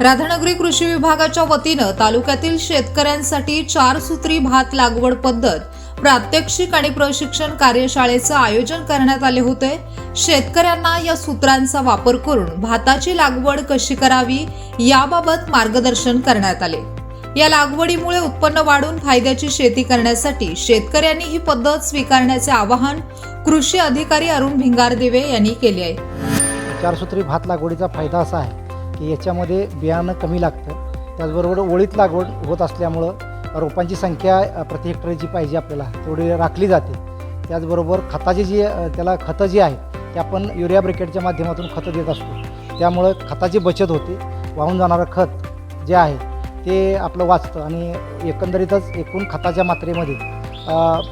राधानगरी कृषी विभागाच्या वतीनं तालुक्यातील शेतकऱ्यांसाठी चार सूत्री भात लागवड पद्धत प्रात्यक्षिक आणि प्रशिक्षण कार्यशाळेचं आयोजन करण्यात आले होते. शेतकऱ्यांना या सूत्रांचा वापर करून भाताची लागवड कशी करावी याबाबत मार्गदर्शन करण्यात आले. या लागवडीमुळे उत्पन्न वाढून फायद्याची शेती करण्यासाठी शेतकऱ्यांनी ही पद्धत स्वीकारण्याचे आवाहन कृषी अधिकारी अरुण भिंगारदेवे यांनी केले आहे. चारसूत्री भात लागवडीचा फायदा असा आहे. की याच्यामध्ये बियाणं कमी लागतं. त्याचबरोबर ओळीत लागवड होत असल्यामुळं रोपांची संख्या प्रति हेक्टर जी पाहिजे आपल्याला तेवढी राखली जाते. त्याचबरोबर खताची जी त्याला खतं जी आहेत ते आपण युरिया ब्रिकेटच्या माध्यमातून खतं देत असतो. त्यामुळं खताची बचत होते. वाहून जाणारं खत जे आहे ते आपलं वाचतं आणि एकंदरीतच एकूण खताच्या मात्रेमध्ये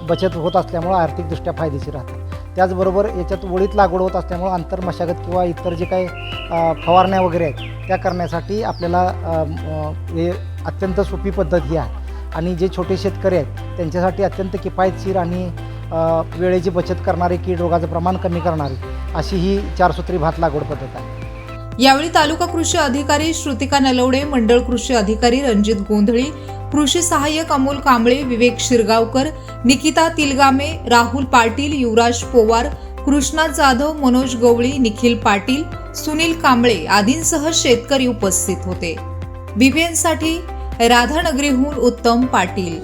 बचत होत असल्यामुळं आर्थिकदृष्ट्या फायदेशीर राहतं. त्याचबरोबर याच्यात ओळीत लागवड होत असल्यामुळं आंतर मशागत किंवा इतर जे काही फवारण्या वगैरे आहेत त्या करण्यासाठी आपल्याला हे अत्यंत सोपी पद्धत ही आहे. आणि जे छोटे शेतकरी आहेत त्यांच्यासाठी अत्यंत किफायतशीर आणि वेळेची बचत करणारी कीड रोगाचं प्रमाण कमी करणारी अशी ही चारसूत्री भात लागवड पद्धत आहे. यावेळी तालुका कृषी अधिकारी श्रुतिका नलवडे मंडळ कृषी अधिकारी रणजित गोंधळी कृषी सहाय्यक अमोल कांबळे विवेक शिरगावकर निकिता तिलगामे राहुल पाटील युवराज पोवार कृष्णा जाधव मनोज गवळी निखिल पाटील सुनील कांबळे आदींसह शेतकरी उपस्थित होते. बीबीएनसाठी राधानगरीहून उत्तम पाटील.